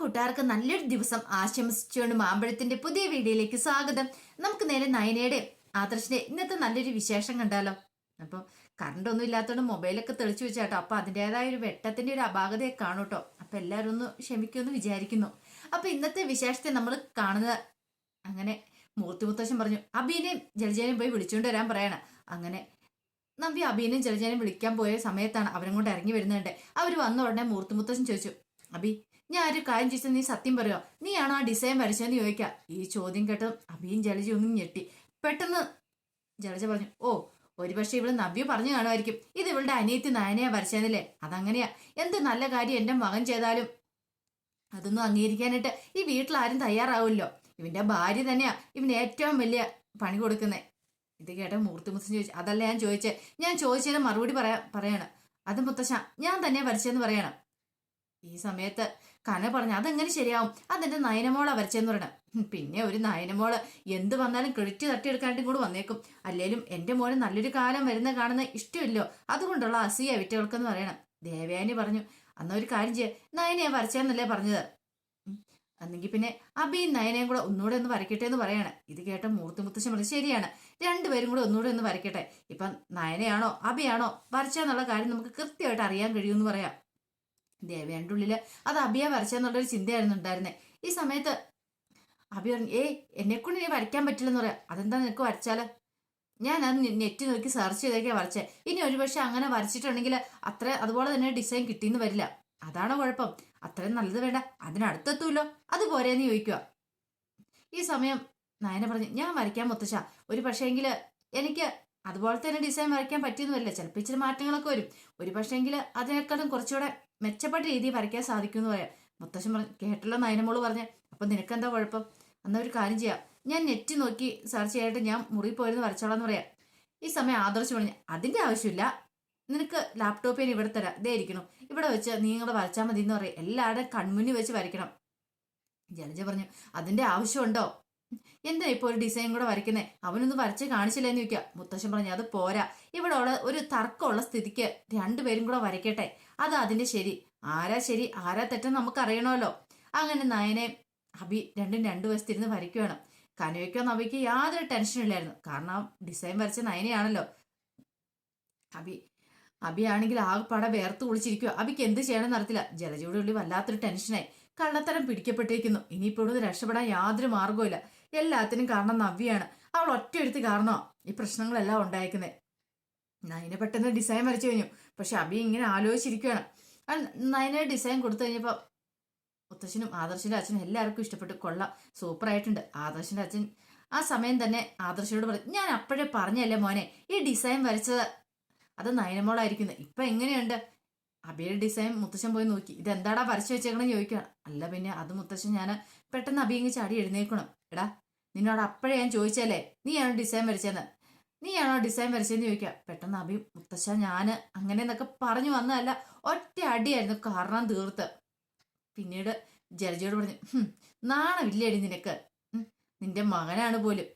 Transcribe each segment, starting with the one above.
കൂട്ടുകാർക്ക് നല്ലൊരു ദിവസം ആശംസിച്ചുകൊണ്ട് മാമ്പഴത്തിന്റെ പുതിയ വീഡിയോയിലേക്ക് സ്വാഗതം. നമുക്ക് നേരെ നയനയുടെ ആദർശിന്റെ ഇന്നത്തെ നല്ലൊരു വിശേഷം കണ്ടാലോ? അപ്പൊ കറണ്ട് ഒന്നും ഇല്ലാത്തതുകൊണ്ട് മൊബൈലൊക്കെ തെളിച്ചു വെച്ചാട്ടോ. അപ്പൊ അതിന്റെതായ ഒരു വെട്ടത്തിന്റെ ഒരു അപാകതയെ കാണൂട്ടോ അപ്പൊ എല്ലാവരും ഒന്ന് ക്ഷമിക്കുമെന്ന് വിചാരിക്കുന്നു. അപ്പൊ ഇന്നത്തെ വിശേഷത്തെ നമ്മൾ കാണുന്നത് അങ്ങനെ മൂർത്തി മുത്തശ്ശൻ പറഞ്ഞു അബീനെയും ജലജേനെയും പോയി വിളിച്ചുകൊണ്ട് വരാൻ പറയണം. അങ്ങനെ നമ്പി അബീനെയും ജലജേനെയും വിളിക്കാൻ പോയ സമയത്താണ് അവരും കൊണ്ട് ഇറങ്ങി വരുന്നുണ്ട്. അവർ വന്ന ഉടനെ മൂർത്തി മുത്തശ്ശൻ ചോദിച്ചു അബി ഞാൻ ഒരു കാര്യം ചോദിച്ചാൽ നീ സത്യം പറയുമോ നീയാണോ ആ ഡിസൈൻ വരച്ചതെന്ന് ചോദിക്കുക ഈ ചോദ്യം കേട്ട് അബിയും ജലജ ഒന്നും ഞെട്ടി. പെട്ടെന്ന് ജലജ പറഞ്ഞു ഓ ഒരുപക്ഷെ ഇവൾ നവ്യ പറഞ്ഞു കാണുമായിരിക്കും. ഇത് ഇവളുടെ അനിയത്തി നയനയാ വരച്ചതല്ലേ അതങ്ങനെയാ. എന്ത് നല്ല കാര്യം എന്റെ മകൻ ചെയ്താലും അതൊന്നും അംഗീകരിക്കാനായിട്ട് ഈ വീട്ടിൽ ആരും തയ്യാറാവില്ലോ ഇവന്റെ ഭാര്യ തന്നെയാ. ഇവന് ഏറ്റവും വലിയ പണി കൊടുക്കുന്നത് ഇത് കേട്ട മൂർത്തി മുത്തശ്ശൻ ചോദിച്ചു അതല്ല ഞാൻ ചോദിച്ചേ. ഞാൻ ചോദിച്ചതിന് മറുപടി പറയാ പറയണം. അത് മുത്തശ്ശ ഞാൻ തന്നെ വരച്ചതെന്ന് പറയണം. ഈ സമയത്ത് കന പറഞ്ഞു അതെങ്ങനെ ശരിയാവും. അതെന്റെ നയനമോളാ വരച്ചെന്ന് പറയണം. പിന്നെ ഒരു നയനമോൾ എന്ത് വന്നാലും ക്രെഡിറ്റ് തട്ടിയെടുക്കാനായിട്ടും കൂടെ വന്നേക്കും. അല്ലേലും എന്റെ മോന് നല്ലൊരു കാലം വരുന്ന കാണുന്ന ഇഷ്ടമില്ലോ. അതുകൊണ്ടുള്ള അസൂയ വിറ്റകൾക്കെന്ന് പറയണം. ദേവയാനി പറഞ്ഞു അന്ന ഒരു കാര്യം ചെയ്യ. നയനയെ വരച്ചെന്നല്ലേ പറഞ്ഞത്. അന്നെങ്കിൽ പിന്നെ അബിയും നയനയും കൂടെ ഒന്നുകൂടെ ഒന്ന് വരയ്ക്കട്ടെ എന്ന് പറയാണ്. ഇത് കേട്ട മൂർത്തി മുത്തശ്ശൻ പറഞ്ഞു ശരിയാണ്. രണ്ടുപേരും കൂടെ ഒന്നുകൂടെ ഒന്ന് വരയ്ക്കട്ടെ. ഇപ്പം നയനയാണോ അബിയാണോ വരച്ചെന്നുള്ള കാര്യം നമുക്ക് കൃത്യമായിട്ട് അറിയാൻ കഴിയുമെന്ന് പറയാം. ദേവയാന്റെ ഉള്ളിൽ. അത് അബിയ വരച്ചെന്നുള്ളൊരു ചിന്തയായിരുന്നു ഉണ്ടായിരുന്നത് ഈ സമയത്ത് അബി പറഞ്ഞു ഏയ് എന്നെ കൊണ്ട് നീ വരയ്ക്കാൻ പറ്റില്ലെന്ന് പറയാം. അതെന്താ നിനക്ക് വരച്ചാൽ? ഞാൻ അത് നെറ്റ് നോക്കി സെർച്ച് ചെയ്തൊക്കെയാ വരച്ചേ. ഇനി ഒരുപക്ഷെ അങ്ങനെ വരച്ചിട്ടുണ്ടെങ്കിൽ അത്ര അതുപോലെ തന്നെ ഡിസൈൻ കിട്ടിയെന്ന് വരില്ല. അതാണോ കുഴപ്പം. അത്രയും നല്ലത് വേണ്ട. അതിനടുത്തെത്തൂല്ലോ അത് പോരേന്ന് ചോദിക്കുക ഈ സമയം നയന പറഞ്ഞു ഞാൻ വരയ്ക്കാൻ മുത്തശ്ശ. ഒരു പക്ഷേങ്കിൽ എനിക്ക് അതുപോലെ തന്നെ ഡിസൈൻ വരയ്ക്കാൻ പറ്റിയെന്ന് വരില്ല ചിലപ്പോൾ ഇച്ചിരി മാറ്റങ്ങളൊക്കെ വരും. ഒരു പക്ഷേങ്കിൽ അതിനേക്കാളും കുറച്ചുകൂടെ മെച്ചപ്പെട്ട രീതിയിൽ വരയ്ക്കാൻ സാധിക്കുമെന്ന് പറയാം. മുത്തശ്ശൻ പറഞ്ഞു കേട്ടല്ലോ നയനമോൾ പറഞ്ഞേ അപ്പം നിനക്കെന്താ കുഴപ്പം? എന്നാൽ ഒരു കാര്യം ചെയ്യാം. ഞാൻ നെറ്റ് നോക്കി സെർച്ച് ചെയ്തിട്ട് ഞാൻ മുറി വരച്ചോളാം എന്ന് പറയാം. ഈ സമയം ആദർശ് പറഞ്ഞു അതിന്റെ ആവശ്യമില്ല. നിനക്ക് ലാപ്ടോപ്പ് ലാപ്ടോപ്പിൽ ഇവിടെ തരാം. ഇതേ ഇരിക്കണം. ഇവിടെ വെച്ച് നീ ഇങ്ങോട്ട് വരച്ചാൽ മതി എന്ന് പറയും. എല്ലാവരുടെയും കൺമുന്നിൽ വെച്ച് വരയ്ക്കണം. ജലജ പറഞ്ഞു അതിന്റെ ആവശ്യമുണ്ടോ? എന്താ ഇപ്പോൾ ഒരു ഡിസൈൻ കൂടെ വരയ്ക്കുന്നേ? അവനൊന്ന് വരച്ച് കാണിച്ചില്ല എന്ന് ചോദിക്കുക മുത്തശ്ശൻ പറഞ്ഞു അത് പോരാ. ഇവിടെ ഉള്ള ഒരു തർക്കമുള്ള സ്ഥിതിക്ക് രണ്ടുപേരും കൂടെ വരയ്ക്കട്ടെ. അത് അതിന്റെ ശരി. ആരാ ശരി? ആരാ തെറ്റെന്ന് നമുക്ക് അറിയണമല്ലോ അങ്ങനെ നയനെ അഭി രണ്ടും രണ്ടു വശത്തിരുന്ന് വരയ്ക്കുവാണ്. കനുവയ്ക്കോ നവയ്ക്ക് യാതൊരു ടെൻഷനും ഇല്ലായിരുന്നു. കാരണം ഡിസൈൻ വരച്ച നയനയാണല്ലോ. അഭി അബി ആണെങ്കിൽ ആകെപ്പാടെ വേർത്ത് കുളിച്ചിരിക്കുക അബിക്ക് എന്ത് ചെയ്യണമെന്ന് അറിയത്തില്ല. ജലജയുടെ ഉള്ളിൽ വല്ലാത്തൊരു ടെൻഷനായി. കള്ളത്തരം പിടിക്കപ്പെട്ടിരിക്കുന്നു. ഇനിയിപ്പോഴും രക്ഷപ്പെടാൻ യാതൊരു മാർഗവുമില്ല എല്ലാത്തിനും കാരണം നവ്യാണ്. അവൾ ഒറ്റയെടുത്ത് കാരണോ? ഈ പ്രശ്നങ്ങളെല്ലാം ഉണ്ടായിരിക്കുന്നത് നയനെ പെട്ടെന്ന് ഡിസൈൻ വരച്ചു കഴിഞ്ഞു. പക്ഷെ അബി ഇങ്ങനെ ആലോചിച്ചിരിക്കുകയാണ്. നയനെ ഡിസൈൻ കൊടുത്തു കഴിഞ്ഞപ്പോൾ മുത്തശ്ശനും ആദർശിന്റെ അച്ഛനും എല്ലാവർക്കും ഇഷ്ടപ്പെട്ടു. കൊള്ളാം. സൂപ്പറായിട്ടുണ്ട് ആദർശിന്റെ അച്ഛൻ ആ സമയം തന്നെ ആദർശനോട് പറഞ്ഞു ഞാൻ അപ്പോഴേ പറഞ്ഞല്ലേ മോനെ ഈ ഡിസൈൻ വരച്ചത് അത് നയനമോളായിരിക്കുന്നത് ഇപ്പൊ എങ്ങനെയുണ്ട്? അബിയുടെ ഡിസൈൻ മുത്തശ്ശൻ പോയി നോക്കി. ഇത് എന്താടാ വരച്ചു വെച്ചേക്കണം ചോദിക്കണം അല്ല പിന്നെ അത് മുത്തശ്ശൻ ഞാൻ പെട്ടെന്ന് അബി ചാടി എഴുന്നേക്കണം എടാ നിന്നോട് അപ്പോഴേ ഞാൻ ചോദിച്ചല്ലേ നീയാണോ ഡിസൈൻ വരച്ചതെന്ന്? നീയാണോ ഡിസൈൻ വരച്ചതെന്ന് ചോദിക്കാം. പെട്ടെന്ന് അഭി മുത്തശ്ശ ഞാൻ അങ്ങനെ എന്നൊക്കെ പറഞ്ഞു വന്നതല്ല ഒറ്റ അടിയായിരുന്നു കാരണം തീർത്ത്. പിന്നീട് ജലജയോട് പറഞ്ഞു "ഹും, നാണമില്ലേടി നിനക്ക്? നിന്റെ മകനാണ് പോലും.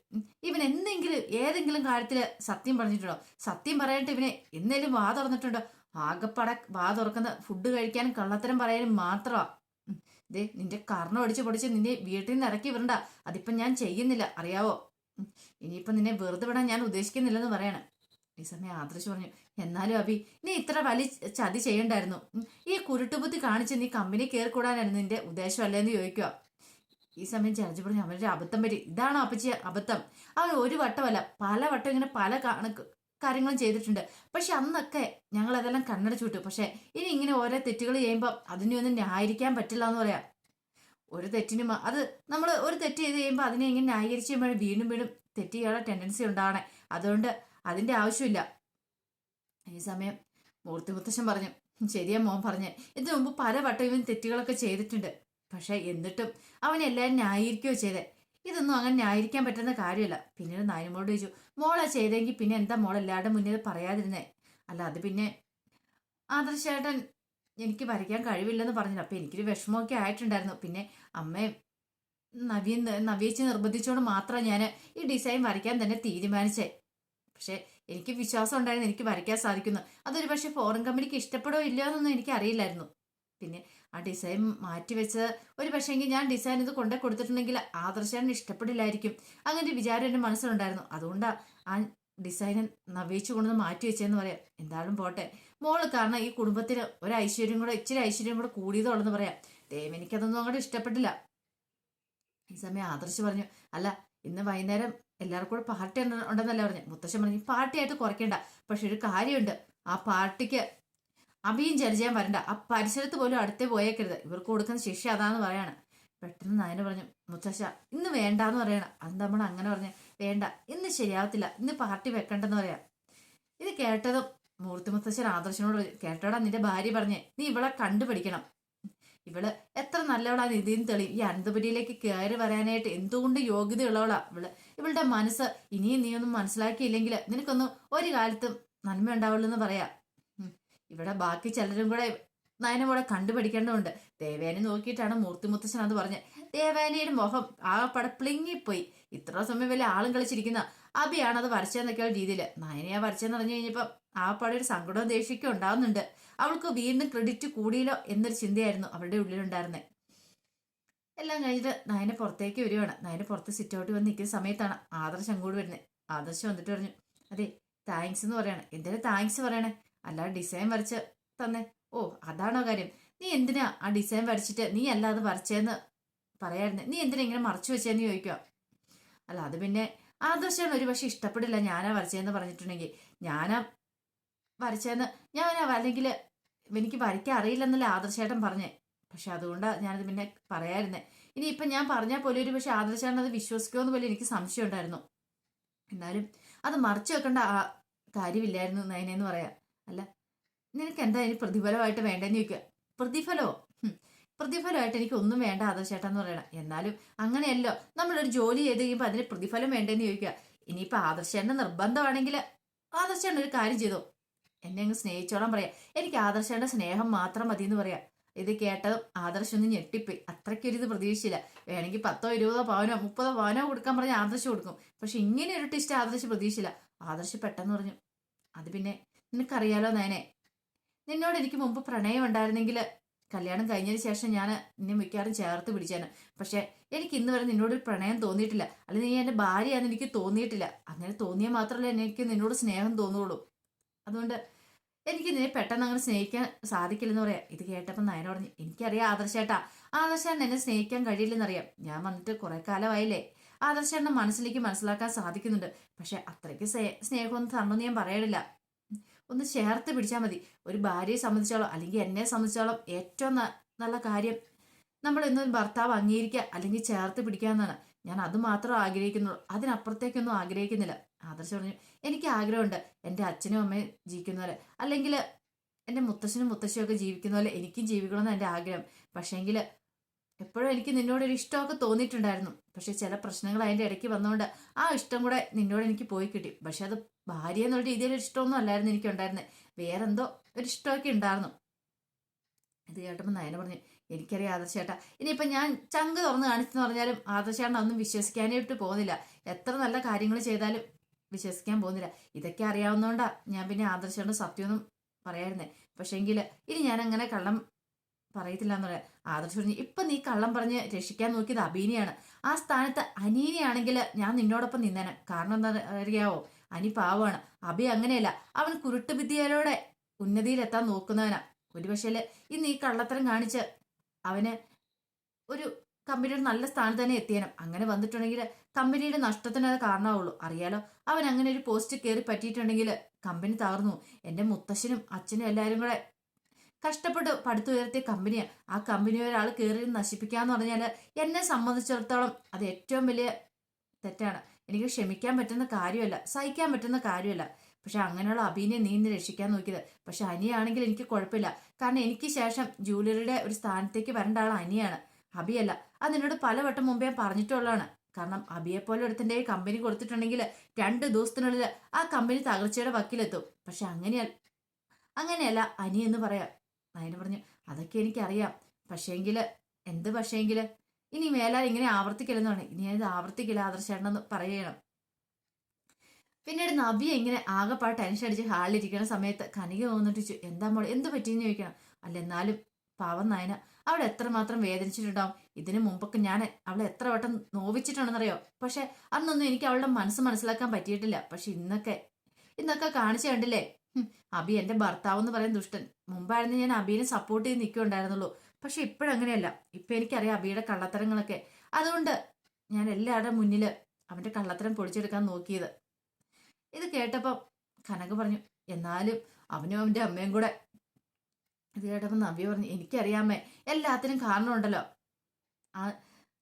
ഇവൻ എന്തെങ്കിലും ഏതെങ്കിലും കാര്യത്തിൽ സത്യം പറഞ്ഞിട്ടുണ്ടോ? സത്യം പറയാനായിട്ട് ഇവനെ എന്നേലും വാ തുറന്നിട്ടുണ്ടോ? ആകെപ്പാടെ വാ തുറക്കുന്ന ഫുഡ് കഴിക്കാനും കള്ളത്തരം പറയാനും മാത്രമാ. ദേ നിന്റെ കർണം അടിച്ച് പൊടിച്ച് നിന്നെ വീട്ടിൽ നിന്ന് ഇറക്കി വിടണ്ട. അതിപ്പം ഞാൻ ചെയ്യുന്നില്ല. അറിയാവോ? ഇനിയിപ്പം നിന്നെ വെറുതെ വിടാൻ ഞാൻ ഉദ്ദേശിക്കുന്നില്ലെന്ന് പറയണം. ഈ സമയം ആദർശ് പറഞ്ഞു. എന്നാലും അഭി നീ ഇത്ര വലിയ ചതി ചെയ്യണ്ടായിരുന്നു. ഈ കുരുട്ടുബുദ്ധി കാണിച്ച് നീ കമ്പനി കയറിക്കൂടാനായിരുന്നു നിന്റെ ഉദ്ദേശം അല്ലേന്ന് ചോദിക്കുക ഈ സമയം ചർജ് പറഞ്ഞു അവനൊരു അബദ്ധം പറ്റി. ഇതാണോ അപ്പച്ചി അബദ്ധം. അവൻ ഒരു വട്ടമല്ല പല വട്ടം ഇങ്ങനെ പല കണക്ക് കാര്യങ്ങളും ചെയ്തിട്ടുണ്ട്. പക്ഷെ അന്നൊക്കെ ഞങ്ങൾ അതെല്ലാം കണ്ണടച്ചു വിട്ടു. പക്ഷെ ഇനി ഇങ്ങനെ ഓരോ തെറ്റുകൾ ചെയ്യുമ്പോൾ അതിനൊന്നും ന്യായീകരിക്കാൻ പറ്റില്ല എന്ന് പറയാം. ഒരു തെറ്റിനും അത് നമ്മൾ ഒരു തെറ്റ് ചെയ്ത് കഴിയുമ്പോൾ അതിനെ ഇങ്ങനെ ന്യായീകരിച്ച് കഴിയുമ്പോൾ വീണ്ടും വീണ്ടും തെറ്റ് ചെയ്യാനുള്ള ടെൻഡൻസി ഉണ്ടാവണേ. അതുകൊണ്ട് അതിന്റെ ആവശ്യമില്ല. ഈ സമയം മൂർത്തി മുത്തശ്ശൻ പറഞ്ഞു ശരിയാ മോൻ പറഞ്ഞു. ഇതിനു മുമ്പ് പല വട്ടം ഇവൻ തെറ്റുകളൊക്കെ ചെയ്തിട്ടുണ്ട്. പക്ഷെ എന്നിട്ടും അവൻ എല്ലാവരും ന്യായീകരിക്കുകയോ ചെയ്തേ. ഇതൊന്നും അങ്ങനെ ന്യായീകരിക്കാൻ പറ്റുന്ന കാര്യമല്ല. പിന്നീട് നായനമോട് ചോദിച്ചു മോളാ ചെയ്തെങ്കിൽ പിന്നെ എന്താ മോൾ എല്ലാവരുടെ മുന്നിൽ പറയാതിരുന്നേ? അല്ല അത് പിന്നെ ആദർശേട്ടൻ എനിക്ക് വരയ്ക്കാൻ കഴിവില്ലെന്ന് പറഞ്ഞില്ല. അപ്പം എനിക്കൊരു വിഷമമൊക്കെ ആയിട്ടുണ്ടായിരുന്നു. പിന്നെ അമ്മയെ നവ്യ നവ്യേച്ച് നിർബന്ധിച്ചുകൊണ്ട് മാത്രം ഞാൻ ഈ ഡിസൈൻ വരയ്ക്കാൻ തന്നെ തീരുമാനിച്ചേ. പക്ഷേ എനിക്ക് വിശ്വാസം ഉണ്ടായിരുന്നു എനിക്ക് വരയ്ക്കാൻ സാധിക്കുന്നു. അതൊരു പക്ഷേ ഫോറിൻ കമ്പനിക്ക് ഇഷ്ടപ്പെടോ ഇല്ലയോ എന്നൊന്നും എനിക്ക് അറിയില്ലായിരുന്നു പിന്നെ ആ ഡിസൈൻ മാറ്റി ഒരു പക്ഷേ എങ്കിൽ ഞാൻ ഡിസൈൻ ഇത് കൊണ്ടേ കൊടുത്തിട്ടുണ്ടെങ്കിൽ ആദർശാന് ഇഷ്ടപ്പെടില്ലായിരിക്കും. അങ്ങനെ വിചാരം എന്റെ മനസ്സിലുണ്ടായിരുന്നു. അതുകൊണ്ടാണ് ആ ഡിസൈൻ നവീച്ചു കൊണ്ടുവന്ന് മാറ്റി വെച്ചതെന്ന് പറയാം. എന്തായാലും പോട്ടെ. മോൾ കാരണം ഈ കുടുംബത്തിന് ഒരു ഐശ്വര്യം കൂടെ ഇച്ചിരി ഐശ്വര്യം കൂടെ കൂടിയതുള്ളെന്ന് പറയാം. ദൈവം എനിക്കതൊന്നും അങ്ങോട്ട് ഇഷ്ടപ്പെട്ടില്ല. ഈ സമയം ആദർശ് പറഞ്ഞു അല്ല ഇന്ന് വൈകുന്നേരം എല്ലാവർക്കും കൂടെ പാർട്ടി ഉണ്ടെന്നല്ല പറഞ്ഞു. മുത്തശ്ശൻ പറഞ്ഞു പാർട്ടിയായിട്ട് കുറയ്ക്കേണ്ട. പക്ഷെ ഒരു കാര്യമുണ്ട്. ആ പാർട്ടിക്ക് അഭിയും ചരിചയാൻ വരണ്ട. ആ പരിസരത്ത് പോലും അടുത്തേ പോയേക്കരുത്. ഇവർക്ക് കൊടുക്കുന്ന ശിക്ഷ അതാന്ന് പറയാണ്. പെട്ടെന്ന് നയന പറഞ്ഞു മുത്തശ്ശ ഇന്ന് വേണ്ടാന്ന് പറയണം. അത് നമ്മൾ അങ്ങനെ പറഞ്ഞു? വേണ്ട. ഇന്ന് ശരിയാവത്തില്ല. ഇന്ന് പാർട്ടി വെക്കണ്ടെന്ന് പറയാം. ഇത് കേട്ടതും മൂർത്തി മുത്തശ്ശൻ ആദർശനോട് കേട്ടോടാ നിന്റെ ഭാര്യ പറഞ്ഞേ നീ ഇവളെ കണ്ടുപിടിക്കണം. ഇവൾ എത്ര നല്ലവളാ നിധിയും തെളി ഈ അനന്തപുരിയിലേക്ക് കയറി വരാനായിട്ട് എന്തുകൊണ്ട് യോഗ്യതയുള്ളവളാ ഇവൾ. ഇവളുടെ മനസ്സ് ഇനിയും ഒന്നും മനസ്സിലാക്കിയില്ലെങ്കിൽ നിനക്കൊന്നും ഒരു കാലത്തും നന്മ ഉണ്ടാവുള്ളൂ എന്ന് പറയാം. ഇവിടെ ബാക്കി ചിലരും കൂടെ നയനമോളെ കണ്ടുപിടിക്കേണ്ടതുണ്ട്. ദേവേനെ നോക്കിയിട്ടാണ് മൂർത്തി മുത്തശ്ശൻ അത് പറഞ്ഞത്. ദേവേനയുടെ മുഖം ആ പട പ്ലിങ്ങിപ്പോയി. ഇത്ര സമയം വലിയ ആളും കളിച്ചിരിക്കുന്ന അബിയാണ് അത് വരച്ചതെന്നൊക്കെയുള്ള രീതിയിൽ. നയനയാ വരച്ചെന്ന് പറഞ്ഞു കഴിഞ്ഞപ്പം പട ഒരു സങ്കടവും ദേഷ്യക്കും ഉണ്ടാവുന്നുണ്ട്. അവൾക്ക് വീണ്ടും ക്രെഡിറ്റ് കൂടിയല്ലോ എന്നൊരു ചിന്തയായിരുന്നു അവളുടെ ഉള്ളിലുണ്ടായിരുന്നത് എല്ലാം കഴിഞ്ഞിട്ട് നയനെ പുറത്തേക്ക് വരുവാണ്. നയനെ പുറത്ത് സിറ്റ് ഔട്ട് വന്ന് നിൽക്കുന്ന സമയത്താണ് ആദർശ് അങ്ങോട്ട് വരുന്നത് ആദർശ് വന്നിട്ട് പറഞ്ഞു അതെ താങ്ക്സ് എന്ന് പറയണേ. എന്തിനാ താങ്ക്സ് പറയണേ? അല്ലാതെ ഡിസൈൻ വരച്ച് തന്നെ. ഓ അതാണോ കാര്യം. നീ എന്തിനാ ആ ഡിസൈൻ വരച്ചിട്ട് നീ അല്ല അത് വരച്ചേന്ന് പറയായിരുന്നു? നീ എന്തിനാ ഇങ്ങനെ മറച്ചു വെച്ചേന്ന് ചോദിക്കുക അല്ല അത് പിന്നെ ആദർശമാണ് ഒരു പക്ഷെ ഇഷ്ടപ്പെടില്ല ഞാനാ വരച്ചതെന്ന് പറഞ്ഞിട്ടുണ്ടെങ്കിൽ. ഞാനാ വരച്ചതെന്ന് ഞാൻ അല്ലെങ്കിൽ എനിക്ക് വരയ്ക്കാൻ അറിയില്ലെന്നല്ല ആദർശേട്ടൻ പറഞ്ഞേ. പക്ഷെ അതുകൊണ്ടാണ് ഞാനത് പിന്നെ പറയായിരുന്നേ. ഇനിയിപ്പം ഞാൻ പറഞ്ഞാൽ പോലും ഒരു പക്ഷെ ആദർശേട്ടൻ അത് വിശ്വസിക്കുമെന്ന് പോലും എനിക്ക് സംശയം ഉണ്ടായിരുന്നു എന്നാലും അത് മറച്ചു വെക്കേണ്ട കാര്യമില്ലായിരുന്നു നയനെന്ന് പറയാം. അല്ല നിനക്ക് എന്താ ഇനി പ്രതിഫലമായിട്ട് വേണ്ടെന്ന് ചോദിക്കുക? പ്രതിഫലമോ പ്രതിഫലമായിട്ട് എനിക്ക് ഒന്നും വേണ്ട ആദർശേട്ടെന്ന് പറയണം. എന്നാലും അങ്ങനെയല്ലോ. നമ്മളൊരു ജോലി ചെയ്ത് കഴിയുമ്പോൾ അതിന് പ്രതിഫലം വേണ്ടെന്ന് ചോദിക്കുക. ഇനിയിപ്പോൾ ആദർശേട്ടന്റെ നിർബന്ധമാണെങ്കിൽ ആദർശേട്ടൻ ഒരു കാര്യം ചെയ്തോ? എന്നെ അങ്ങ് സ്നേഹിച്ചോളാൻ പറയാം. എനിക്ക് ആദർശേട്ടന്റെ സ്നേഹം മാത്രം മതി എന്ന് പറയാം. ഇത് കേട്ടതും ആദർശ് ഒന്ന് ഞെട്ടിപ്പോയി. അത്രയ്ക്കൊരിത് പ്രതീക്ഷിച്ചില്ല. വേണമെങ്കിൽ പത്തോ ഇരുപതോ പവനോ മുപ്പതോ പവനോ കൊടുക്കാൻ പറഞ്ഞ് ആദർശ് കൊടുക്കും. പക്ഷെ ഇങ്ങനെ ഒരു ടിസ്റ്റ് ആദർശ് പ്രതീക്ഷിച്ചില്ല. ആദർശ് പെട്ടെന്ന് പറഞ്ഞു. അത് പിന്നെ നിനക്കറിയാലോ നയനെ? നിന്നോട് എനിക്ക് മുമ്പ് പ്രണയം ഉണ്ടായിരുന്നെങ്കിൽ കല്യാണം കഴിഞ്ഞതിന് ശേഷം ഞാൻ നിന്നെ മിക്കവാറും ചേർത്ത് പിടിച്ചേനെ. പക്ഷെ എനിക്ക് ഇന്ന് വരെ നിന്നോട് ഒരു പ്രണയം തോന്നിയിട്ടില്ല. അല്ലെങ്കിൽ നീ എന്റെ ഭാര്യയാണെന്ന് എനിക്ക് തോന്നിയിട്ടില്ല. അങ്ങനെ തോന്നിയാൽ മാത്രമല്ല എനിക്ക് നിന്നോട് സ്നേഹം തോന്നുള്ളൂ. അതുകൊണ്ട് എനിക്ക് നിന്നെ പെട്ടെന്ന് അങ്ങനെ സ്നേഹിക്കാൻ സാധിക്കില്ലെന്ന് പറയാം. ഇത് കേട്ടപ്പോൾ നയന പറഞ്ഞു എനിക്കറിയാം ആദർശേട്ടാ. ആദർശേട്ടൻ എന്നെ സ്നേഹിക്കാൻ കഴിയില്ലെന്നറിയാം. ഞാൻ വന്നിട്ട് കുറെ കാലമായില്ലേ? ആദർശേട്ടന്റെ മനസ്സിലേക്ക് മനസ്സിലാക്കാൻ സാധിക്കുന്നുണ്ട്. പക്ഷെ അത്രയ്ക്ക് സ്നേ- സ്നേഹമൊന്നും തന്നെന്ന് ഞാൻ പറയണില്ല. ഒന്ന് ചേർത്ത് പിടിച്ചാൽ മതി. ഒരു ഭാര്യയെ സംബന്ധിച്ചോളം അല്ലെങ്കിൽ എന്നെ സംബന്ധിച്ചോളം ഏറ്റവും നല്ല കാര്യം. നമ്മൾ ഇന്ന് ഭർത്താവ് അംഗീകരിക്കുക അല്ലെങ്കിൽ ചേർത്ത് പിടിക്കുക എന്നാണ്. ഞാൻ അത് മാത്രം ആഗ്രഹിക്കുന്നുള്ളൂ അതിനപ്പുറത്തേക്കൊന്നും ആഗ്രഹിക്കുന്നില്ല. ആദർശ് പറഞ്ഞു എനിക്ക് ആഗ്രഹമുണ്ട്. എന്റെ അച്ഛനും അമ്മയും ജീവിക്കുന്ന പോലെ. അല്ലെങ്കിൽ എന്റെ മുത്തശ്ശനും മുത്തശ്ശിയും ഒക്കെ ജീവിക്കുന്ന പോലെ എനിക്കും ജീവിക്കണമെന്ന് എന്റെ ആഗ്രഹം. പക്ഷേങ്കിൽ എപ്പോഴും എനിക്ക് നിന്നോട് ഒരു ഇഷ്ടമൊക്കെ തോന്നിയിട്ടുണ്ടായിരുന്നു. പക്ഷെ ചില പ്രശ്നങ്ങൾ അതിന്റെ ഇടയ്ക്ക് വന്നുകൊണ്ട് ആ ഇഷ്ടം കൂടെ നിന്നോട് എനിക്ക് പോയി കിട്ടി. പക്ഷെ അത് ഭാര്യ എന്നുള്ള രീതിയിൽ ഇഷ്ടമൊന്നും അല്ലായിരുന്നു എനിക്ക് ഉണ്ടായിരുന്നത് വേറെന്തോ ഒരു ഇഷ്ടമൊക്കെ ഉണ്ടായിരുന്നു. ഇത് കേട്ടപ്പോൾ നയന പറഞ്ഞു എനിക്കറിയാം ആദർശേട്ടാ. ഇനിയിപ്പം ഞാൻ ചങ്ക് തുറന്ന് കാണിച്ചെന്ന് പറഞ്ഞാലും ആദർശേട്ടൻ ഒന്നും വിശ്വസിക്കാനായിട്ട് പോകുന്നില്ല. എത്ര നല്ല കാര്യങ്ങൾ ചെയ്താലും വിശ്വസിക്കാൻ പോകുന്നില്ല. ഇതൊക്കെ അറിയാവുന്നതുകൊണ്ടാണ് ഞാൻ പിന്നെ ആദർശേട്ടൻ സത്യമൊന്നും പറയായിരുന്നേ. പക്ഷേങ്കിൽ ഇനി ഞാൻ അങ്ങനെ കള്ളം പറയത്തില്ല എന്ന് പറയാം. ആദർശ് പറഞ്ഞു ഇപ്പൊ നീ കള്ളം പറഞ്ഞ് രക്ഷിക്കാൻ നോക്കിയത് അബീനയാണ്. ആ സ്ഥാനത്ത് അനീനയാണെങ്കിൽ ഞാൻ നിന്നോടൊപ്പം നിന്നേനെ. കാരണം എന്താ അറിയാവോ? അനി പാവമാണ്. അബി അങ്ങനെയല്ല. അവൻ കുരുട്ടുവിദ്യയിലൂടെ ഉന്നതിയിലെത്താൻ നോക്കുന്നവനാ. ഒരുപക്ഷെ ഇന്ന് ഈ കള്ളത്തരം കാണിച്ച് അവന് ഒരു കമ്പനിയുടെ നല്ല സ്ഥാനത്ത് തന്നെ എത്തിയണം അങ്ങനെ വന്നിട്ടുണ്ടെങ്കിൽ കമ്പനിയുടെ നഷ്ടത്തിന് അത് കാരണമാവുള്ളൂ. അറിയാലോ? അവൻ അങ്ങനെ ഒരു പോസ്റ്റ് കയറി പറ്റിയിട്ടുണ്ടെങ്കിൽ കമ്പനി തകർന്നു. എന്റെ മുത്തശ്ശനും അച്ഛനും എല്ലാവരും കൂടെ കഷ്ടപ്പെട്ട് പടുത്തുയർത്തിയ കമ്പനിയാണ് ആ കമ്പനി ഒരാൾ കയറി നശിപ്പിക്കാന്ന് പറഞ്ഞാൽ എന്നെ സംബന്ധിച്ചിടത്തോളം അത് ഏറ്റവും വലിയ തെറ്റാണ്. എനിക്ക് ക്ഷമിക്കാൻ പറ്റുന്ന കാര്യമല്ല സഹിക്കാൻ പറ്റുന്ന കാര്യമല്ല. പക്ഷെ അങ്ങനെയുള്ള അഭിനയം നീ ഇന്ന് രക്ഷിക്കാൻ നോക്കിയത്. പക്ഷെ അനിയാണെങ്കിൽ എനിക്ക് കുഴപ്പമില്ല. കാരണം എനിക്ക് ശേഷം ജൂലറിയുടെ ഒരു സ്ഥാനത്തേക്ക് വരേണ്ട ആൾ അനിയാണ്. അബിയല്ല അത് നിന്നോട് പലവട്ടം മുമ്പേ പറഞ്ഞിട്ടുള്ളതാണ്. കാരണം അബിയെ പോലെ ഒരുത്തന്റെ കമ്പനി കൊടുത്തിട്ടുണ്ടെങ്കിൽ രണ്ട് ദിവസത്തിനുള്ളിൽ ആ കമ്പനി തകർച്ചയുടെ വക്കിലെത്തും. പക്ഷെ അങ്ങനെയല്ല അങ്ങനെയല്ല അനി എന്ന് പറയാം. നയന പറഞ്ഞു അതൊക്കെ എനിക്കറിയാം. പക്ഷേങ്കിൽ എന്ത് പക്ഷേങ്കിൽ ഇനി മേലാൽ ഇങ്ങനെ ആവർത്തിക്കില്ലെന്നാണ് ഇനി ഞാനിത് ആവർത്തിക്കില്ല ആദർശേണ്ടെന്ന് പറയണം. പിന്നീട് നവ്യ ഇങ്ങനെ ആകെപ്പാട് ടെൻഷൻ അടിച്ച് ഹാളിലിരിക്കുന്ന സമയത്ത് കനിക തോന്നിട്ട് ചോ- എന്താ മോളെ എന്ത് പറ്റിയെന്ന് ചോദിക്കണം? അല്ല എന്നാലും പാവം നയന അവൾ എത്രമാത്രം വേദനിച്ചിട്ടുണ്ടാവും? ഇതിനു മുമ്പൊക്കെ ഞാൻ അവളെ എത്ര വട്ടം നോവിച്ചിട്ടുണ്ടെന്നറിയോ? പക്ഷെ അന്നൊന്നും എനിക്ക് അവളുടെ മനസ്സ് മനസ്സിലാക്കാൻ പറ്റിയിട്ടില്ല. പക്ഷെ ഇന്നൊക്കെ ഇന്നൊക്കെ കാണിച്ചു കണ്ടില്ലേ? അബി എന്റെ ഭർത്താവ് എന്ന് പറയുന്ന ദുഷ്ടൻ. മുമ്പായിരുന്നു ഞാൻ അബീനെ സപ്പോർട്ട് ചെയ്ത് നിൽക്കുന്നുണ്ടായിരുന്നുള്ളൂ പക്ഷെ ഇപ്പോഴങ്ങനെയല്ല ഇപ്പൊ എനിക്കറിയാം അബിയുടെ കള്ളത്തരങ്ങളൊക്കെ. അതുകൊണ്ട് ഞാൻ എല്ലാവരുടെ മുന്നിൽ അവന്റെ കള്ളത്തരം പൊളിച്ചെടുക്കാൻ നോക്കിയത്. ഇത് കേട്ടപ്പം കനക പറഞ്ഞു എന്നാലും അവനും അവന്റെ അമ്മയും കൂടെ. ഇത് കേട്ടപ്പോൾ നവ്യ പറഞ്ഞു എനിക്കറിയാമേ എല്ലാത്തിനും കാരണമുണ്ടല്ലോ. ആ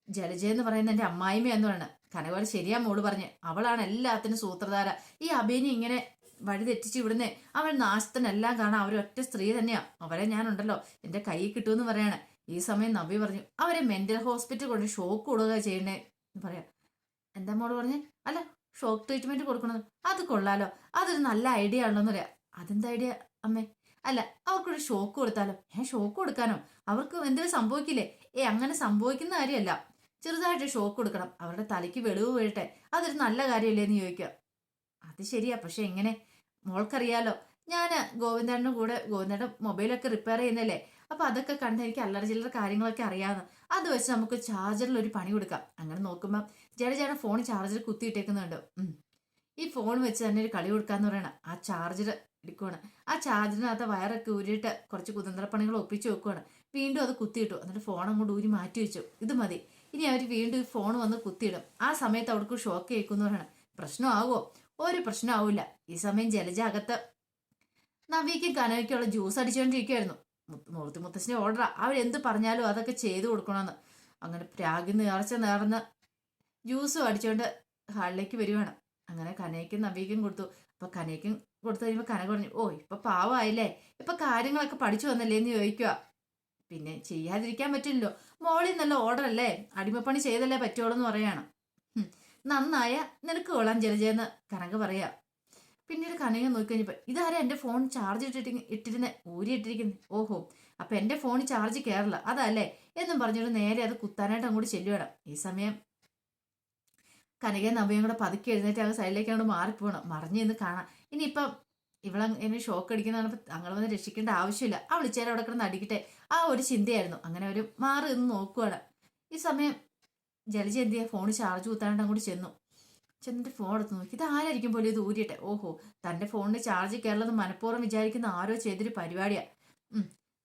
ജലജ എന്ന് പറയുന്ന എന്റെ അമ്മായിമ്മ എന്ന് പറയുന്നത് കനകോട് ശരിയാ മോൾ പറഞ്ഞ്. അവളാണ് എല്ലാത്തിനും സൂത്രധാര. ഈ അഭിനെ ഇങ്ങനെ വഴി തെറ്റിച്ച് ഇവിടുന്ന്. അവൻ നാശത്തിനെല്ലാം കാണാൻ അവരൊറ്റ സ്ത്രീ തന്നെയാ. അവരെ ഞാനുണ്ടല്ലോ. എന്റെ കൈ കിട്ടുമെന്ന് പറയാണ്. ഈ സമയം നബി പറഞ്ഞു അവരെ മെന്റൽ ഹോസ്പിറ്റൽ കൊണ്ട് ഷോക്ക് കൊടുക്കുക ചെയ്യണേ. എന്ന് പറയാം. എന്താ മോൾ പറഞ്ഞേ? അല്ല ഷോക്ക് ട്രീറ്റ്മെന്റ് കൊടുക്കണത്. അത് കൊള്ളാലോ. അതൊരു നല്ല ഐഡിയ ആണല്ലോ എന്ന് പറയാം. അതെന്താ ഐഡിയ അമ്മേ? അല്ല അവർക്കൊരു ഷോക്ക് കൊടുത്താലോ. ഏ ഷോക്ക് കൊടുക്കാനോ? അവർക്ക് എന്തെങ്കിലും സംഭവിക്കില്ലേ? ഏ അങ്ങനെ സംഭവിക്കുന്ന കാര്യമല്ല. ചെറുതായിട്ട് ഷോക്ക് കൊടുക്കണം. അവരുടെ തലയ്ക്ക് വെളിവ് വീഴട്ടെ. അതൊരു നല്ല കാര്യമല്ലേ? എന്ന് ചോദിക്കുക. അത് ശരിയാ. പക്ഷെ എങ്ങനെ? മോൾക്കറിയാലോ. ഞാൻ ഗോവിന്ദേട്ടന്റെ കൂടെ ഗോവിന്ദേട്ടൻ മൊബൈലൊക്കെ റിപ്പയർ ചെയ്യുന്നല്ലേ? അപ്പൊ അതൊക്കെ കണ്ട് എനിക്ക് അല്ലറ ചില്ലറ കാര്യങ്ങളൊക്കെ അറിയാവുന്ന അത് വെച്ച് നമുക്ക് ചാർജറിൽ ഒരു പണി കൊടുക്കാം. അങ്ങനെ നോക്കുമ്പോൾ ചേട്ടൻ ഫോൺ ചാർജർ കുത്തിയിട്ടേക്കുന്നുണ്ട്. ഈ ഫോൺ വെച്ച് തന്നെ ഒരു കളി കൊടുക്കാന്ന് പറയണം. ആ ചാർജർ എടുക്കുവാണ്. ആ ചാർജറിനകത്ത് വയറൊക്കെ ഊരിയിട്ട് കുറച്ച് കുതന്ത്രപ്പണികൾ ഒപ്പിച്ച് വെക്കുവാണ്. വീണ്ടും അത് കുത്തിയിട്ടു എന്നിട്ട് ഫോൺ അങ്ങോട്ട് ഊരി മാറ്റി വെച്ചു. ഇത് മതി. ഇനി അവർ വീണ്ടും ഈ ഫോൺ വന്ന് കുത്തിയിടും. ആ സമയത്ത് അവർക്ക് ഷോക്ക് കേൾക്കുന്നു പറയണം. പ്രശ്നമാവോ ഒരു പ്രശ്നമാവില്ല ഈ സമയം ജലജ അകത്ത് നവിക്കും കനവയ്ക്കുള്ള ജ്യൂസ് അടിച്ചുകൊണ്ടിരിക്കുകയായിരുന്നു മൂർത്തി മുത്തശ്ശിന്റെ ഓർഡറാ. അവരെന്ത് പറഞ്ഞാലും അതൊക്കെ ചെയ്തു കൊടുക്കണമെന്ന്. അങ്ങനെ പ്രാഗി നേർച്ച നേർന്ന് ജ്യൂസും അടിച്ചുകൊണ്ട് ഹാളിലേക്ക് വരുവാണ്. അങ്ങനെ കനയ്ക്കും നവിക്കും കൊടുത്തു. അപ്പൊ കനയ്ക്കും കൊടുത്തു കഴിയുമ്പോൾ കന പറഞ്ഞു ഓ ഇപ്പൊ പാവമായില്ലേ? ഇപ്പൊ കാര്യങ്ങളൊക്കെ പഠിച്ചു വന്നല്ലേ എന്ന് ചോദിക്കുക പിന്നെ ചെയ്യാതിരിക്കാൻ പറ്റില്ലല്ലോ. മോളിൽ നല്ല ഓർഡർ അല്ലേ അടിമപ്പണി ചെയ്തല്ലേ പറ്റുള്ളൂ എന്ന് പറയാണ്. നന്നായ നിനക്ക് കൊള്ളാൻ ജലജയെന്ന് കനക പറയാ. പിന്നീട് കനക നോക്കി കഴിഞ്ഞപ്പോ ഇതാരാ എന്റെ ഫോൺ ചാർജ് ഇട്ടിട്ട് ഇട്ടിരുന്ന? ഊരി ഓഹോ അപ്പൊ എന്റെ ഫോൺ ചാർജ് കയറില്ല അതല്ലേ? എന്നും പറഞ്ഞിട്ട് നേരെ അത് കുത്താനായിട്ട് അങ്ങോട്ട് ചെല്ലുവേണം. ഈ സമയം കനകയും നവയും കൂടെ പതുക്കെ എഴുന്നേറ്റ് ആ സൈഡിലേക്ക് അങ്ങോട്ട് മാറിപ്പോണം. മറിഞ്ഞു നിന്ന് കാണാം. ഇനിയിപ്പം ഇവളെ എന്നെ ഷോക്ക് അടിക്കുന്നതാണ് ഞങ്ങൾ വന്ന് രക്ഷിക്കേണ്ട ആവശ്യമില്ല. ആ വിളിച്ചാൽ അവിടെ കിടന്ന് അടിക്കട്ടെ. ആ ഒരു ചിന്തയായിരുന്നു. അങ്ങനെ ഒരു മാറി നിന്ന് നോക്കുവാണ്. ഈ സമയം ജലജ എന്ത് ചെയ്യാൻ ഫോൺ ചാർജ് കുത്താണ്ട് അങ്ങോട്ട് ചെന്നു. ചെന്നിട്ട് ഫോൺ എടുത്ത് നോക്കി. ഇത് ആരായിരിക്കും പോലും ഇത് ഊരിയട്ടെ? ഓഹോ തന്റെ ഫോണിന് ചാർജ് കയറുന്നത് മനഃപൂർവം വിചാരിക്കുന്ന ആരോ ചെയ്തൊരു പരിപാടിയാ.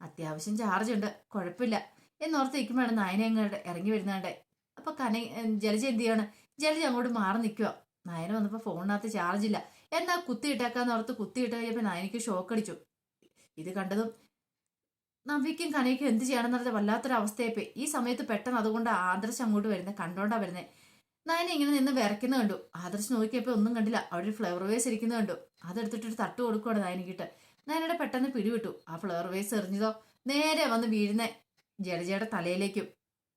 അത്യാവശ്യം ചാർജ് ഉണ്ട്. കുഴപ്പമില്ല. എന്നോർത്ത് നിൽക്കുമ്പോഴാണ് നയന അങ്ങോട്ട് ഇറങ്ങി വരുന്നാണ്ടേ അപ്പൊ കന ജലജ എന്ത് ചെയ്യാണ്? ജലജ അങ്ങോട്ട് മാറി നിൽക്കുക നയന വന്നപ്പോൾ ഫോണിനകത്ത് ചാർജ് ഇല്ല. എന്നാ കുത്തിയിട്ടേക്കാന്ന് ഓർത്ത് കുത്തിയിട്ട് കഴിഞ്ഞപ്പോൾ നയനയ്ക്ക് ഷോക്ക് അടിച്ചു. ഇത് കണ്ടതും നവിക്കും കനയ്ക്കും എന്ത് ചെയ്യണമെന്ന് പറഞ്ഞാൽ വല്ലാത്തൊരു അവസ്ഥയായിപ്പോയി ഈ സമയത്ത് പെട്ടെന്ന് അതുകൊണ്ട് ആദർശ് അങ്ങോട്ട് വരുന്നത് കണ്ടോണ്ടാ വരുന്നത് നയന ഇങ്ങനെ നിന്ന് വിറയ്ക്കുന്ന കണ്ടു. ആദർശ് നോക്കിയപ്പോൾ ഒന്നും കണ്ടില്ല. അവിടെ ഒരു ഫ്ലവർ വേസ് ഇരിക്കുന്നത് കണ്ടു. അതെടുത്തിട്ടൊരു തട്ട് കൊടുക്കുവാണ് നയനക്കിട്ട് നയനയുടെ പെട്ടെന്ന് പിടിവിട്ടു. ആ ഫ്ലവർ വേസ് എറിഞ്ഞതോ? നേരെ വന്ന് വീഴുന്ന. ജലജയുടെ തലയിലേക്കും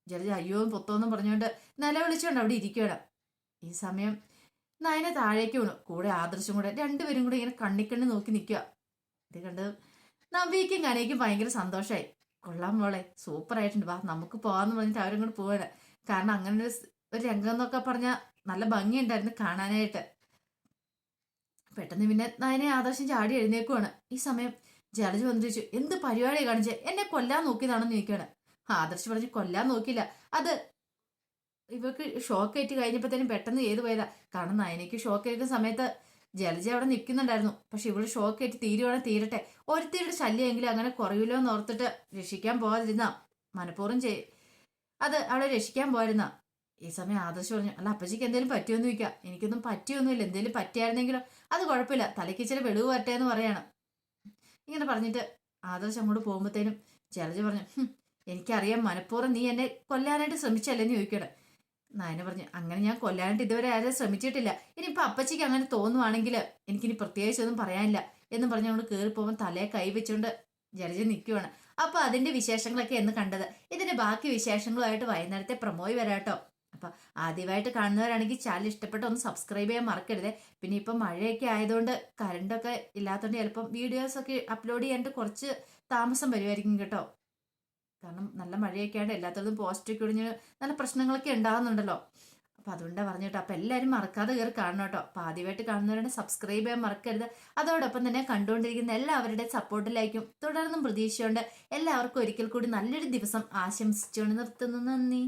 ജലജ അയ്യോ പൊത്തോന്നും പറഞ്ഞുകൊണ്ട് നിലവിളിച്ചുകൊണ്ട് അവിടെ ഇരിക്കുകയാണ് ഈ സമയം നയന താഴേക്ക് വീണു. കൂടെ ആദർശം കൂടെ രണ്ടുപേരും കൂടെ ഇങ്ങനെ കണ്ണിക്കണ്ണി നോക്കി നിൽക്കുക ഇത് കണ്ട് നവ്യക്കും കനയ്ക്കും ഭയങ്കര സന്തോഷമായി കൊള്ളാം മോളെ സൂപ്പർ ആയിട്ടുണ്ട്. വാ നമുക്ക് പോവാന്ന് പറഞ്ഞിട്ട് അവരങ്ങോട്ട് പോവാണ്. കാരണം അങ്ങനെ ഒരു രംഗം എന്നൊക്കെ പറഞ്ഞാൽ നല്ല ഭംഗിയുണ്ടായിരുന്നു കാണാനായിട്ട്. പെട്ടെന്ന് പിന്നെ നയനെ ആദർശം ചാടി എഴുന്നേക്കുവാണ്. ഈ സമയം ജലജ് വന്നിട്ട് എന്ത് പരിപാടി കാണിച്ച്? എന്നെ കൊല്ലാൻ നോക്കിയതാണെന്ന് ചോദിക്കുകയാണ്. ആദർശ് പറഞ്ഞ് കൊല്ലാൻ നോക്കില്ല അത് ഇവർക്ക് ഷോക്ക് ഏറ്റ് കഴിഞ്ഞപ്പോഴത്തേനും പെട്ടെന്ന് ഏത് പോയതാ കാരണം നയനയ്ക്ക് ഷോക്ക് ഏൽക്കുന്ന സമയത്ത് ജലജ അവിടെ നിൽക്കുന്നുണ്ടായിരുന്നു. പക്ഷെ ഇവൾ ഷോക്ക് ഏറ്റ് തീരുവാണെങ്കിൽ തീരട്ടെ. ഒരുത്തിയുടെ ശല്യമെങ്കിലും അങ്ങനെ കുറയൂലോ എന്ന് ഓർത്തിട്ട് രക്ഷിക്കാൻ പോകാതിരുന്ന മനഃപൂർവം ചെയ് അത് അവളെ രക്ഷിക്കാൻ പോയിരുന്ന ഈ സമയം ആദർശ് പറഞ്ഞു അല്ല അപ്പച്ചിക്ക് എന്തെങ്കിലും പറ്റിയോന്ന് വയ്ക്കുക എനിക്കൊന്നും പറ്റിയൊന്നുമില്ല. എന്തെങ്കിലും പറ്റിയായിരുന്നെങ്കിലോ? അത് കുഴപ്പമില്ല. തലയ്ക്ക് ഇച്ചിരി വെളിവ് വരട്ടെ എന്ന് പറയാണ്. ഇങ്ങനെ പറഞ്ഞിട്ട് ആദർശ് അങ്ങോട്ട് പോകുമ്പോഴത്തേനും ജലജ പറഞ്ഞു "ഹും, എനിക്കറിയാം മനഃപൂർവം നീ എന്നെ കൊല്ലാനായിട്ട് ശ്രമിച്ചല്ലേ ശ്രമിച്ചല്ലേന്ന് ചോദിക്കണേ നായന പറഞ്ഞു അങ്ങനെ ഞാൻ കൊല്ലാനായിട്ട് ഇതുവരെ ആരും ശ്രമിച്ചിട്ടില്ല. ഇനിയിപ്പോ അപ്പച്ചിക്ക് അങ്ങനെ തോന്നുവാണെങ്കിൽ എനിക്കിനി പ്രത്യേകിച്ചൊന്നും പറയാനില്ല എന്ന് പറഞ്ഞുകൊണ്ട് കയറി പോകുമ്പോൾ തലയെ കൈവച്ചുകൊണ്ട് ജലജ നിൽക്കുവാണ് അപ്പോൾ അതിന്റെ വിശേഷങ്ങളൊക്കെ എന്ന് കണ്ടത്. ഇതിന്റെ ബാക്കി വിശേഷങ്ങളുമായിട്ട് വൈകുന്നേരത്തെ പ്രമോയ് വരാട്ടോ അപ്പൊ ആദ്യമായിട്ട് കാണുന്നവരാണെങ്കിൽ ചാനൽ ഇഷ്ടപ്പെട്ട ഒന്ന് സബ്സ്ക്രൈബ് ചെയ്യാൻ മറക്കരുത്. പിന്നെ ഇപ്പം മഴയൊക്കെ ആയതുകൊണ്ട് കറണ്ടൊക്കെ ഇല്ലാത്തതുകൊണ്ട് ചിലപ്പം വീഡിയോസ് ഒക്കെ അപ്ലോഡ് ചെയ്യാനായിട്ട് കുറച്ച് താമസം വരുമായിരിക്കും കേട്ടോ. കാരണം നല്ല മഴയൊക്കെ ആയിട്ട് എല്ലാത്തടത്തും പോസ്റ്റൊക്കെ ഒടിഞ്ഞ് നല്ല പ്രശ്നങ്ങളൊക്കെ ഉണ്ടാകുന്നുണ്ടല്ലോ അപ്പൊ അതുകൊണ്ടാണ് പറഞ്ഞു കേട്ടോ അപ്പൊ എല്ലാവരും മറക്കാതെ കയറി കാണണം കേട്ടോ അപ്പൊ ആദ്യമായിട്ട് കാണുന്നവരുടെ സബ്സ്ക്രൈബ് ചെയ്യാൻ മറക്കരുത്. അതോടൊപ്പം തന്നെ കണ്ടുകൊണ്ടിരിക്കുന്ന എല്ലാവരുടെ സപ്പോർട്ടിലായിരിക്കും തുടർന്നും പ്രതീക്ഷയുണ്ട്. എല്ലാവർക്കും ഒരിക്കൽ കൂടി നല്ലൊരു ദിവസം ആശംസിച്ചുകൊണ്ട് നിർത്തുന്നു. നന്ദി.